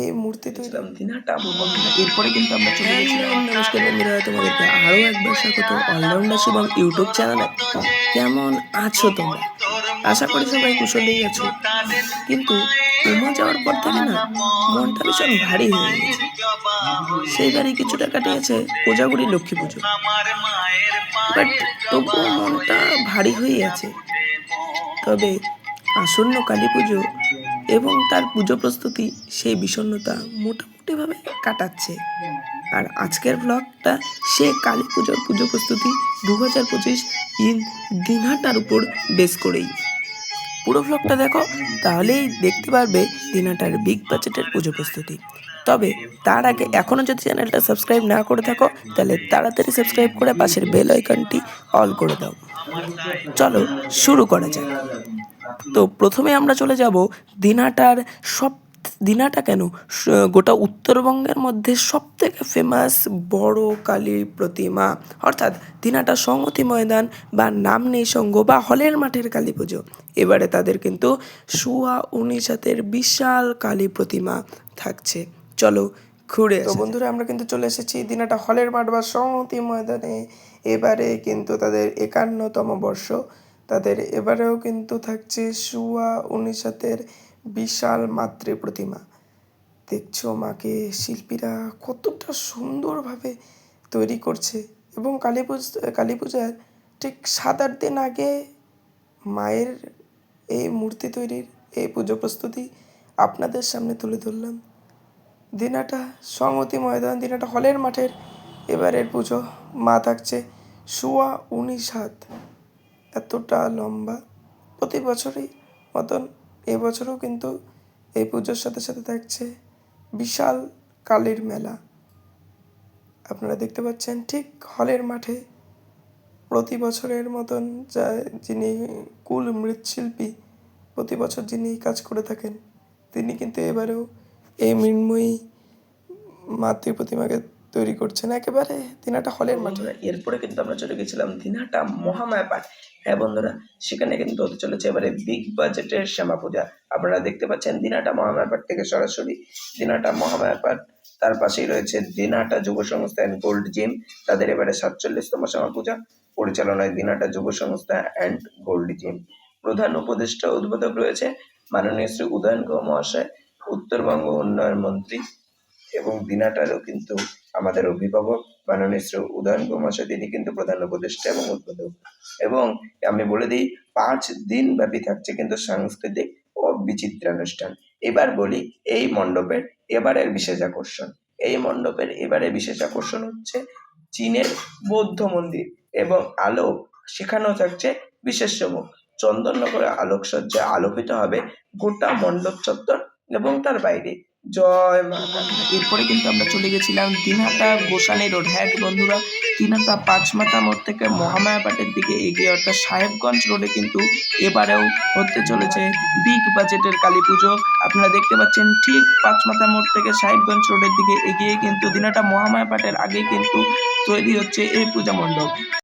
এই মূর্তি তৈরি দিনাটা এরপরে কিন্তু আমরা চলে গেছিলাম নমস্কার বন্ধুরা তোমাদেরকে আরও একবার স্বাগত অলরাউন্ডার এবং ইউটিউব চ্যানেলে। কেমন আছো তোমরা? আশা করি সবাই কুশলেই আছো। কিন্তু উমা যাওয়ার পর থেকে না মনটা ভীষণ ভারী হয়ে গেছে। সেই সেইবারই কিছুটা কাটিয়েছে কোজাগুড়ি লক্ষ্মী পুজো। বাট তবুও মনটা ভারী হয়েই আছে। তবে আসন্ন কালী পুজো এবং তার পুজো প্রস্তুতি সেই বিষণ্নতা মোটামুটিভাবে কাটাচ্ছে। আর আজকের ব্লগটা সে কালী পুজোর পুজো প্রস্তুতি দু হাজার পঁচিশ ইন দিনহাটার উপর বেস করেই। পুরো ব্লগটা দেখো, তাহলেই দেখতে পারবে দিনহাটার বিগ বাজেটের পুজো প্রস্তুতি। তবে তার আগে এখনও যদি চ্যানেলটা সাবস্ক্রাইব না করে থাকো, তাহলে তাড়াতাড়ি সাবস্ক্রাইব করে পাশের বেল আইকনটি অল করে দাও। চলো শুরু করা যাক। তো প্রথমে আমরা চলে যাব দিনাটার সব, দিনাটা কেন? গোটা উত্তরবঙ্গের মধ্যে সব থেকে ফেমাস বড় কালী প্রতিমা। অর্থাৎ দিনাটা সংহতি ময়দান বা নাম নেই সঙ্গ বা হলের মাঠের কালী পুজো। এবারে তাদের কিন্তু সুয়া উনিশ হাতের বিশাল কালী প্রতিমা থাকছে। চলো ঘুরে তো বন্ধুরা আমরা কিন্তু চলে এসেছি দিনাটা হলের মাঠ বা সংহতি ময়দানে। এবারে কিন্তু তাদের একান্নতম বর্ষ। তাদের এবারেও কিন্তু থাকছে সুয়া উনিশ হাতের বিশাল মাতৃ প্রতিমা দেখছ মাকে শিল্পীরা কতটা সুন্দরভাবে তৈরি করছে। এবং কালী পুজ কালী পূজার ঠিক সাত আট দিন আগে মায়ের এই মূর্তি তৈরির এই পুজো প্রস্তুতি আপনাদের সামনে তুলে ধরলাম। দিনাটা সংহতি ময়দান, দিনাটা হলের মাঠের এবারের পুজো। মা থাকছে সুয়া উনিশ হাত। এতটা লম্বা। প্রতি বছরই মতন এবছরও কিন্তু এই পুজোর সাথে সাথে থাকছে বিশাল কালীর মেলা। আপনারা দেখতে পাচ্ছেন ঠিক হলের মাঠে প্রতি বছরের মতন যা যিনি কুল মৃৎশিল্পী, প্রতি বছর যিনি কাজ করে থাকেন, তিনি কিন্তু এবারেও এই মৃন্ময়ী মাতৃ প্রতিমাকে তৈরি করছেন একেবারে দিনাটা হলের মাঠে। এরপরে কিন্তু আমরা চলে গেছিলাম দিনাটা মহামায়া পাঠ হ্যাঁ বন্ধুরা, সেখানে কিন্তু হতে চলেছে এবারে বিগ বাজেটের শ্যামা পূজা। আপনারা দেখতে পাচ্ছেন দিনাটা মহামায়া পাঠ থেকে সরাসরি। দিনাটা মহামায়া পাঠ তার পাশেই রয়েছে দিনাটা যুব সংস্থা অ্যান্ড গোল্ড জিম তাদের এবারে সাতচল্লিশতম শ্যামা পূজা। পরিচালনায় দিনাটা যুব সংস্থা অ্যান্ড গোল্ড জিম প্রধান উপদেষ্টা উদ্বোধক রয়েছে মাননীয় শ্রী উদয়ন গুহ মহাশয়। উত্তরবঙ্গ উন্নয়ন মন্ত্রী এবং দিনাটারও কিন্তু আমাদের অভিভাবক মাননীয় শ্রী উদয়ন মহাশয়, তিনি কিন্তু প্রধান উপদেষ্টা এবং উদ্বোধক। এবং আমি বলে দিই, পাঁচ দিন ব্যাপী থাকছে কিন্তু সাংস্কৃতিক ও বিচিত্রানুষ্ঠান। এবার বলি, এই মণ্ডপের এবারের বিশেষ আকর্ষণ। এই মণ্ডপের এবারে বিশেষ আকর্ষণ হচ্ছে চীনের বৌদ্ধ মন্দির এবং আলো সেখানেও থাকছে বিশেষ চমক। চন্দননগরে আলোকসজ্জা আলোকিত হবে গোটা মণ্ডপ চত্বর এবং তার বাইরে। জয় মা। এরপরে কিন্তু আমরা চলে গেছিলাম দিনহাটা, গোসানি রোড। হ্যাঁ বন্ধুরা? দিনহাটা, পাঁচমাথা মোড় থেকে মহামায়াপাটের দিকে এগিয়ে, অর্থাৎ সাহেবগঞ্জ রোডে কিন্তু এবারেও হতে চলেছে বিগ বাজেটের কালী পুজো। আপনারা দেখতে পাচ্ছেন ঠিক পাঁচমাথা মোড় থেকে সাহেবগঞ্জ রোডের দিকে এগিয়ে কিন্তু দিনহাটা মহামায়াপাটের আগে কিন্তু তৈরি হচ্ছে এই পূজা মণ্ডপ।